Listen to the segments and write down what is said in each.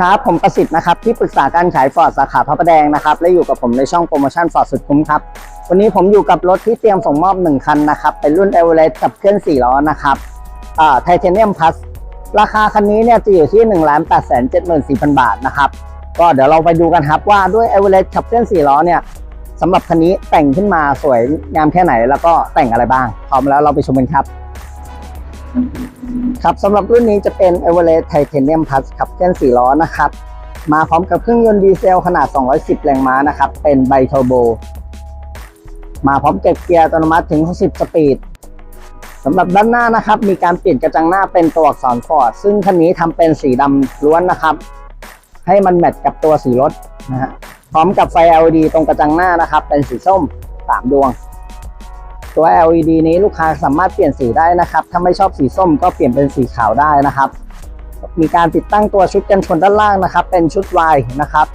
ครับผมประสิทธิ์นะครับที่ปรึกษาการขายฟอร์ดสาขาพระประแดงนะครับและอยู่กับผมในช่องโปรโมชั่นฟอร์ดสุดคุ้มครับวันนี้ผมอยู่กับรถที่เตรียมส่งมอบ 1 คันนะครับเป็นรุ่น e v e r e s t กับเครื่อง4ล้อนะครับไทเทเนียมพลัส ราคาคันนี้เนี่ยจะอยู่ที่1 8 7 4 0 0 0บาทนะครับ ก็เดี๋ยวเราไปดูกันครับว่าด้วย e v e r e s t ขับเคลื่อน4ล้อเนี่ยสำหรับคันนี้แต่งขึ้นมาสวยงามแค่ไหนแล้วก็แต่งอะไรบ้าง พร้อมแล้วเราไปชมกันครับ ครับสำหรับรุ่นนี้จะเป็น e v e r e s t Titanium Plus ขับเคลื่อน4ล้อนะครับ มาพร้อมกับเครื่องยนต์ดีเซลขนาด 210 แรงม้านะครับ เป็นไบเทอร์โบมาพร้อมเก็บเกียร์อัตโนมัติถึง 60 สปีด สำหรับด้านหน้านะครับ มีการเปลี่ยนกระจังหน้าเป็นตัวอักษรฟอร์ดซึ่งคันนี้ทำเป็นสีดำล้วนนะครับ ให้มันแมทกับตัวสีรถนะฮะพร้อมกับไฟ LED ตรงกระจังหน้านะครับ เป็นสีส้ม 3 ดวง ตัว LED นี้ลูกค้าสามารถเปลี่ยนสีได้นะครับ ถ้าไม่ชอบสีส้มก็เปลี่ยนเป็นสีขาวได้นะครับ มีการติดตั้งตัวชุดกันชนด้านล่างนะครับ เป็นชุด Y นะครับ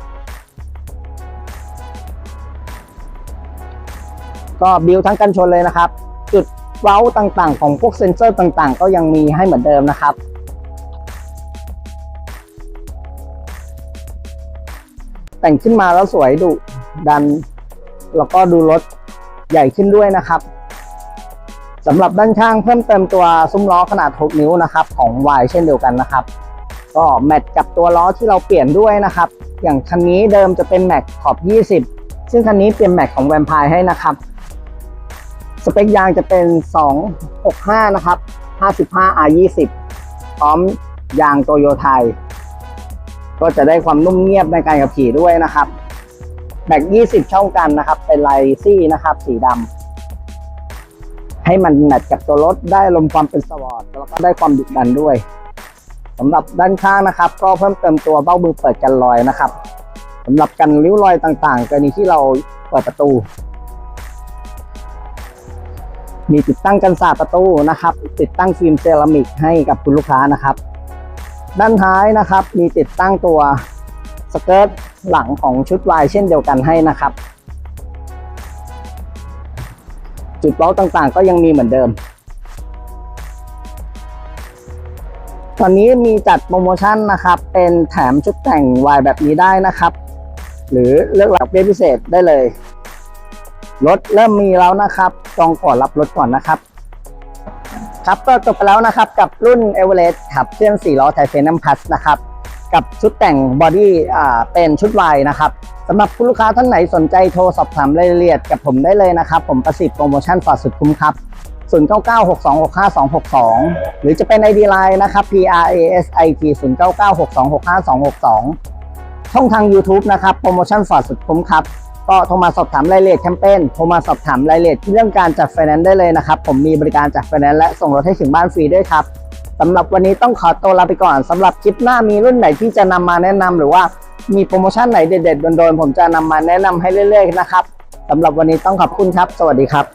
ก็บิวทั้งกันชนเลยนะครับ จุด เว้าต่างๆ ของพวกเซ็นเซอร์ต่างๆ ก็ยังมีให้เหมือนเดิมนะครับแต่งขึ้นมาแล้วสวยดุดัน แล้วก็ดูรถใหญ่ขึ้นด้วยนะครับสำหรับด้านข้างเพิ่มเติมตัวซุ้มล้อขนาด 6 นิ้วนะครับของ Y เช่นเดียวกันนะครับ ก็แมทกับตัวล้อที่เราเปลี่ยนด้วยนะครับ อย่างคันนี้เดิมจะเป็นแม็กขอบ 20 ซึ่งคันนี้เปลี่ยนแม็กของแวมไพร์ให้นะครับ สเปคยางจะเป็น 265 นะครับ 55 R20 พร้อมยางโตโยไทย ก็จะได้ความนุ่มเงียบในการขับขี่ด้วยนะครับแม็ก20 ช่องกันนะครับ เป็นลายซี่นะครับ สีดำให้มันแมทกับตัวรถได้ลมความเป็นสปอร์ตแล้วก็ได้ความดุดันด้วยสำหรับด้านข้างนะครับ ก็เพิ่มเติมตัวเบ้ามือเปิดกันรอยนะครับสำหรับกันริ้วรอยต่างๆกรณีที่เราเปิดประตู มีติดตั้งกันศาสตร์ประตูนะครับ ติดตั้งฟิล์มเซรามิกให้กับคุณลูกค้านะครับ ด้านท้ายนะครับ มีติดตั้งตัวสเกิร์ตหลังของชุดวายเช่นเดียวกันให้นะครับ จุดเว้าต่างๆ ก็ยังมีเหมือนเดิม ตอนนี้มีจัดโปรโมชั่นนะครับ เป็นแถมชุดแต่งวายแบบนี้ได้นะครับ หรือเลือกรับเบี้ยพิเศษได้เลย รถเริ่มมีแล้วนะครับ จองก่อนรับรถก่อนนะครับ ครับก็จบไปแล้วนะครับกับรุ่น e v e r e s t ขับเคลื่อน4ล้อไทเทเนียมพัสนะครับ กับชุดแต่งบอดี้อ่าเป็นชุดวายนะครับสำหรับคุณลูกค้าท่านไหนสนใจโทรสอบถามรายละเอียดกับผมได้เลยนะครับ ผมประสิทธิ์โปรโมชั่นฝาสุดคุ้มครับ 0996265262 หรือจะเป็น ID Line นะครับ PRASIT 0962652262 ช่องทาง YouTube นะครับ โปรโมชั่นฝาสุดคุ้มครับ ก็โทรมาสอบถามรายละเอียดแคมเปญโทรมาสอบถามรายละเอียดเรื่องการจัดไฟแนนซ์ได้เลยนะครับ ผมมีบริการจัดไฟแนนซ์และส่งรถให้ถึงบ้านฟรีด้วยครับสำหรับวันนี้ต้องขอตัวลาไปก่อนสำหรับคลิปหน้ามีรุ่นไหนที่จะนำมาแนะนำหรือว่ามีโปรโมชั่นไหนเด็ดๆโดนๆผมจะนำมาแนะนำให้เรื่อยๆนะครับสำหรับวันนี้ต้องขอบคุณครับ สวัสดีครับ